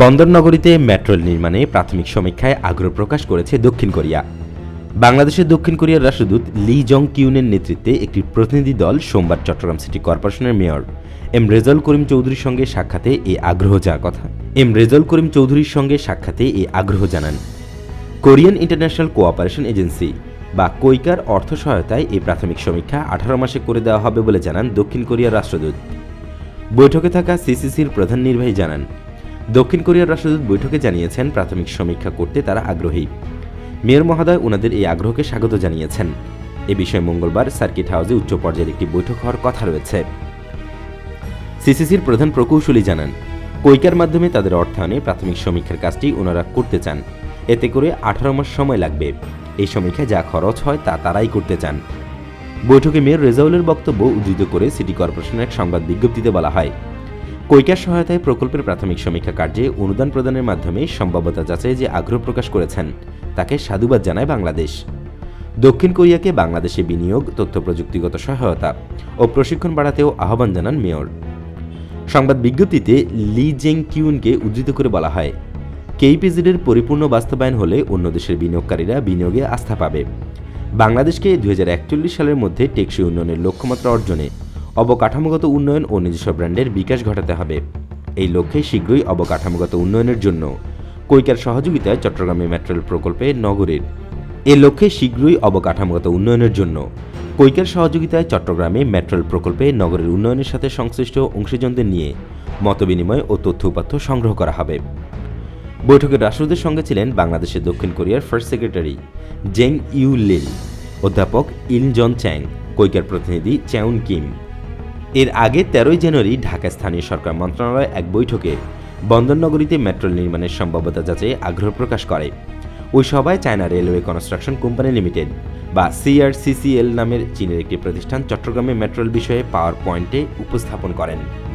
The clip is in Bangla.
বন্দরনগরীতে মেট্রোল নির্মাণে প্রাথমিক সমীক্ষায় আগ্রহ প্রকাশ করেছে দক্ষিণ কোরিয়া। বাংলাদেশের দক্ষিণ কোরিয়ার রাষ্ট্রদূত লি জং কিউনের নেতৃত্বে একটি প্রতিনিধি দল সোমবার চট্টগ্রাম সিটি কর্পোরেশনের মেয়র এম রেজল করিম চৌধুরীর সঙ্গে সাক্ষাতে এই আগ্রহ যাওয়ার কথা। এম রেজল করিম চৌধুরীর সঙ্গে সাক্ষাতে এই আগ্রহ জানান। কোরিয়ান ইন্টারন্যাশনাল কোঅপারেশন এজেন্সি বা কৈকার অর্থ সহায়তায় এই প্রাথমিক সমীক্ষা আঠারো মাসে করে দেওয়া হবে বলে জানান দক্ষিণ কোরিয়ার রাষ্ট্রদূত। বৈঠকে থাকা সিসিসির প্রধান নির্বাহী জানান দক্ষিণ কোরিয়ার রাষ্ট্রদূত বৈঠকে জানিয়েছেন, প্রাথমিক সমীক্ষা করতে তারা আগ্রহী। মেয়র মহোদয় ওনাদের এই আগ্রহকে স্বাগত জানিয়েছেন। এ বিষয়ে মঙ্গলবার সার্কিট হাউসে উচ্চ পর্যায়ের একটি বৈঠক হওয়ার কথা রয়েছে। সিসিসির প্রধান প্রকৌশলী জানান, কৈকার মাধ্যমে তাদের অর্থায়নে প্রাথমিক সমীক্ষার কাজটি ওনারা করতে চান। এতে করে আঠারো মাস সময় লাগবে। এই সমীক্ষায় যা খরচ হয় তা তারাই করতে চান। বৈঠকে মেয়র রেজাউলের বক্তব্য উদ্ধৃত করে সিটি কর্পোরেশনের এক সংবাদ বিজ্ঞপ্তিতে বলা হয় কৈকার সহায়তায় প্রকল্পের প্রাথমিক সমীক্ষা কার্যে অনুদান প্রদানের মাধ্যমে সম্ভাব্যতা যাচাই যে আগ্রহ প্রকাশ করেছেন, তাকে সাধুবাদ জানায় বাংলাদেশ। দক্ষিণ কোরিয়াকে বাংলাদেশে বিনিয়োগ, তথ্য প্রযুক্তিগত সহায়তা ও প্রশিক্ষণ বাড়াতেও আহ্বান জানান মেয়র। সংবাদ বিজ্ঞপ্তিতে লি জেং কিউনকে উদ্ধৃত করে বলা হয়, কেইপিজিডের পরিপূর্ণ বাস্তবায়ন হলে অন্য দেশের বিনিয়োগকারীরা বিনিয়োগে আস্থা পাবে। বাংলাদেশকে দু হাজার একচল্লিশ সালের মধ্যে টেকসই উন্নয়নের লক্ষ্যমাত্রা অর্জনে অবকাঠামোগত উন্নয়ন ও নিজস্ব ব্র্যান্ডের বিকাশ ঘটাতে হবে। এই লক্ষ্যে শীঘ্রই অবকাঠামোগত উন্নয়নের জন্য কৈকার সহযোগিতায় চট্টগ্রামে মেট্রোল প্রকল্পে নগরের। এ লক্ষ্যে শীঘ্রই অবকাঠামোগত উন্নয়নের জন্য কৈকার সহযোগিতায় চট্টগ্রামে মেট্রোল প্রকল্পে নগরের উন্নয়নের সাথে সংশ্লিষ্ট অংশীজনদের নিয়ে মতবিনিময় ও তথ্য উপাত্ত সংগ্রহ করা হবে। বৈঠকে রাষ্ট্রদূতের সঙ্গে ছিলেন বাংলাদেশের দক্ষিণ কোরিয়ার ফার্স্ট সেক্রেটারি জেং ইউ লিল, অধ্যাপক ইল জন চ্যাং, কৈকার প্রতিনিধি চ্যাউন কিম। এর আগে তেরোই জানুয়ারি ঢাকা স্থানীয় সরকার মন্ত্রণালয় এক বৈঠকে বন্দরনগরীতে মেট্রো নির্মাণের সম্ভাব্যতা যাচাই আগ্রহ প্রকাশ করে। ওই সভায় China railway construction company limited বা সিআরসিসিএল নামের চীনের একটি প্রতিষ্ঠান চট্টগ্রামে মেট্রোল বিষয়ে পাওয়ার পয়েন্টে উপস্থাপন করেন।